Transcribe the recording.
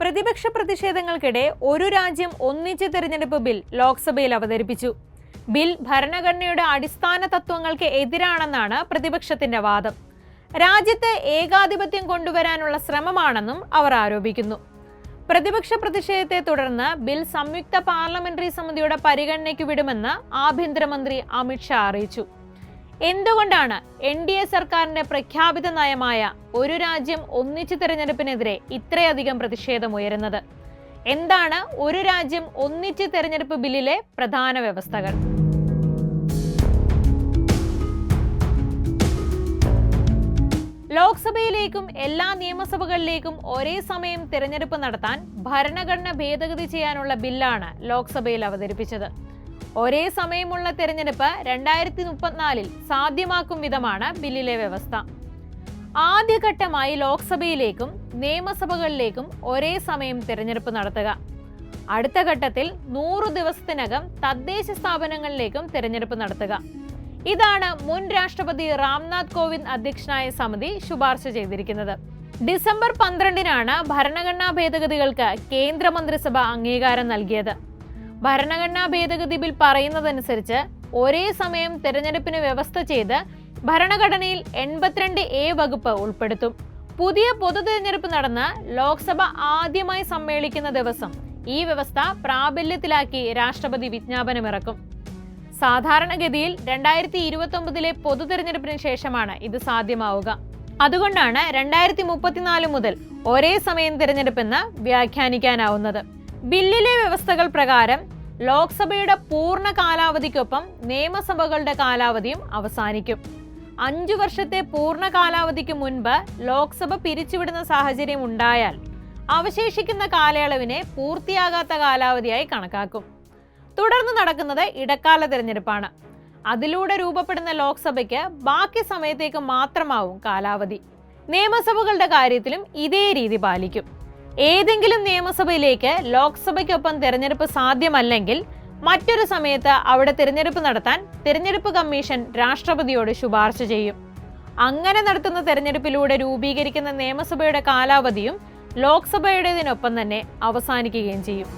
പ്രതിപക്ഷ പ്രതിഷേധങ്ങൾക്കിടെ ഒരു രാജ്യം ഒന്നിച്ച് തെരഞ്ഞെടുപ്പ് ബിൽ ലോക്സഭയിൽ അവതരിപ്പിച്ചു. ബിൽ ഭരണഘടനയുടെ അടിസ്ഥാന തത്വങ്ങൾക്ക് എതിരാണെന്നാണ് പ്രതിപക്ഷത്തിന്റെ വാദം. രാജ്യത്ത് ഏകാധിപത്യം കൊണ്ടുവരാനുള്ള ശ്രമമാണെന്നും അവർ ആരോപിക്കുന്നു. പ്രതിപക്ഷ പ്രതിഷേധത്തെ തുടർന്ന് ബിൽ സംയുക്ത പാർലമെന്ററി സമിതിയുടെ പരിഗണനയ്ക്ക് വിടുമെന്ന് ആഭ്യന്തരമന്ത്രി അമിത്ഷാ അറിയിച്ചു. എന്തുകൊണ്ടാണ് എൻ ഡി എ സർക്കാരിന്റെ പ്രഖ്യാപിത നയമായ ഒരു രാജ്യം ഒന്നിച്ചു തെരഞ്ഞെടുപ്പിനെതിരെ ഇത്രയധികം പ്രതിഷേധം ഉയരുന്നത്? എന്താണ് ഒരു രാജ്യം ഒന്നിച്ച് തെരഞ്ഞെടുപ്പ് ബില്ലിലെ പ്രധാന വ്യവസ്ഥകൾ? ലോക്സഭയിലേക്കും എല്ലാ നിയമസഭകളിലേക്കും ഒരേ സമയം തിരഞ്ഞെടുപ്പ് നടത്താൻ ഭരണഘടന ഭേദഗതി ചെയ്യാനുള്ള ബില്ലാണ് ലോക്സഭയിൽ അവതരിപ്പിച്ചത്. ഒരേ സമയമുള്ള തെരഞ്ഞെടുപ്പ് രണ്ടായിരത്തി മുപ്പത്തിനാലിൽ സാധ്യമാക്കും വിധമാണ് ബില്ലിലെ വ്യവസ്ഥ. ആദ്യഘട്ടമായി ലോക്സഭയിലേക്കും നിയമസഭകളിലേക്കും ഒരേ സമയം തിരഞ്ഞെടുപ്പ് നടത്തുക. അടുത്ത ഘട്ടത്തിൽ നൂറു ദിവസത്തിനകം തദ്ദേശ സ്ഥാപനങ്ങളിലേക്കും തിരഞ്ഞെടുപ്പ് നടത്തുക. ഇതാണ് മുൻ രാഷ്ട്രപതി രാംനാഥ് കോവിന്ദ് അധ്യക്ഷനായ സമിതി ശുപാർശ ചെയ്തിരിക്കുന്നത്. ഡിസംബർ പന്ത്രണ്ടിനാണ് ഭരണഘടനാ ഭേദഗതികൾക്ക് കേന്ദ്രമന്ത്രിസഭ അംഗീകാരം നൽകിയത്. ഭരണഘടനാ ഭേദഗതി ബിൽ പറയുന്നതനുസരിച്ച് ഒരേ സമയം തെരഞ്ഞെടുപ്പിന് വ്യവസ്ഥ ചെയ്ത് ഭരണഘടനയിൽ എൺപത്തിരണ്ട് എ വകുപ്പ് ഉൾപ്പെടുത്തും. പുതിയ പൊതു തിരഞ്ഞെടുപ്പ് നടന്ന് ലോക്സഭ ആദ്യമായി സമ്മേളിക്കുന്ന ദിവസം ഈ വ്യവസ്ഥ പ്രാബല്യത്തിലാക്കി രാഷ്ട്രപതി വിജ്ഞാപനമിറക്കും സാധാരണഗതിയിൽ രണ്ടായിരത്തി ഇരുപത്തി ഒമ്പതിലെ പൊതു തെരഞ്ഞെടുപ്പിന് ശേഷമാണ് ഇത് സാധ്യമാവുക. അതുകൊണ്ടാണ് രണ്ടായിരത്തി മുപ്പത്തിനാല് മുതൽ ഒരേ സമയം തിരഞ്ഞെടുപ്പെന്ന് വ്യാഖ്യാനിക്കാനാവുന്നത്. ബില്ലിലെ വ്യവസ്ഥകൾ പ്രകാരം ലോക്സഭയുടെ പൂർണ കാലാവധിക്കൊപ്പം നിയമസഭകളുടെ കാലാവധിയും അവസാനിക്കും. അഞ്ചു വർഷത്തെ പൂർണ കാലാവധിക്ക് മുൻപ് ലോക്സഭ പിരിച്ചുവിടുന്ന സാഹചര്യം ഉണ്ടായാൽ അവശേഷിക്കുന്ന കാലയളവിനെ പൂർത്തിയാകാത്ത കാലാവധിയായി കണക്കാക്കും. തുടർന്ന് നടക്കുന്നത് ഇടക്കാല തിരഞ്ഞെടുപ്പാണ്. അതിലൂടെ രൂപപ്പെടുന്ന ലോക്സഭയ്ക്ക് ബാക്കി സമയത്തേക്ക് മാത്രമാവും കാലാവധി. നിയമസഭകളുടെ കാര്യത്തിലും ഇതേ രീതി പാലിക്കും. ഏതെങ്കിലും നിയമസഭയിലേക്ക് ലോക്സഭയ്ക്കൊപ്പം തിരഞ്ഞെടുപ്പ് സാധ്യമല്ലെങ്കിൽ മറ്റൊരു സമയത്ത് അവിടെ തിരഞ്ഞെടുപ്പ് നടത്താൻ തിരഞ്ഞെടുപ്പ് കമ്മീഷൻ രാഷ്ട്രപതിയോട് ശുപാർശ ചെയ്യും. അങ്ങനെ നടത്തുന്ന തെരഞ്ഞെടുപ്പിലൂടെ രൂപീകരിക്കുന്ന നിയമസഭയുടെ കാലാവധിയും ലോക്സഭയുടേതിനൊപ്പം തന്നെ അവസാനിക്കുകയും ചെയ്യും.